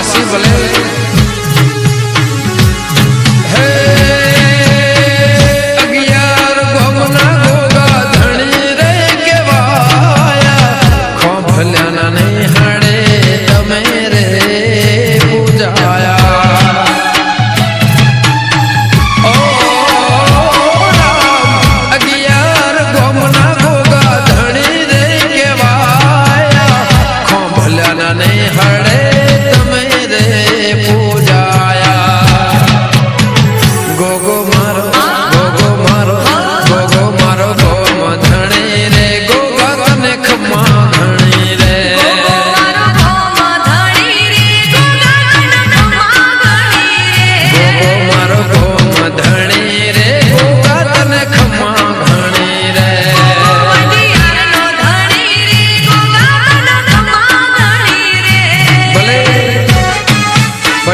passiva lenta.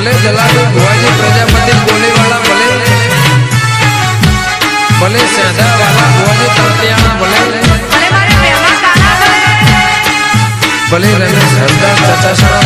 ભલે જલાલુ ભુવાજી પ્રજાપતિ ગોલીવાળા ભલે. ભલે સાદાવાળા ભુવાજી તળતિયાણા ભલે. ભલે રમેશ હરદાસ ચચાસાણા